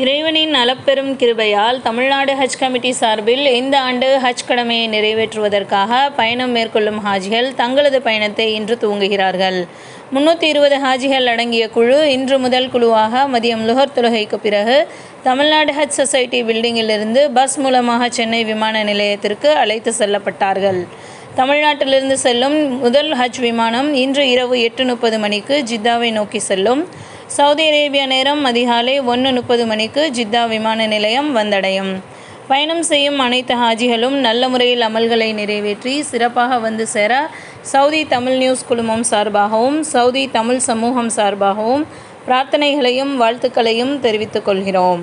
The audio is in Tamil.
இறைவனின் அளப்பெரும் கிருபையால் தமிழ்நாடு ஹஜ் கமிட்டி சார்பில் இந்த ஆண்டு ஹஜ் கடமையை நிறைவேற்றுவதற்காக பயணம் மேற்கொள்ளும் ஹாஜிகள் தங்களது பயணத்தை இன்று துவங்குகிறார்கள். முன்னூற்றி இருபது ஹாஜிகள் அடங்கிய குழு இன்று முதல் குழுவாக மதியம் லுகர் தொழுகைக்கு பிறகு தமிழ்நாடு ஹஜ் சொசைட்டி பில்டிங்கிலிருந்து பஸ் மூலமாக சென்னை விமான நிலையத்திற்கு அழைத்து செல்லப்பட்டார்கள். தமிழ்நாட்டிலிருந்து செல்லும் முதல் ஹஜ் விமானம் இன்று இரவு எட்டு முப்பது மணிக்கு ஜித்தாவை நோக்கி செல்லும். சவுதி அரேபியா நேரம் அதிகாலை ஒன்று முப்பது மணிக்கு ஜித்தா விமான நிலையம் வந்தடையும். பயணம் செய்யும் அனைத்து ஹாஜிகளும் நல்ல முறையில் அமல்களை நிறைவேற்றி சிறப்பாக வந்து சேர சவுதி தமிழ் நியூஸ் குழுமம் சார்பாகவும் சவுதி தமிழ் சமூகம் சார்பாகவும் பிரார்த்தனைகளையும் வாழ்த்துக்களையும் தெரிவித்துக் கொள்கிறோம்.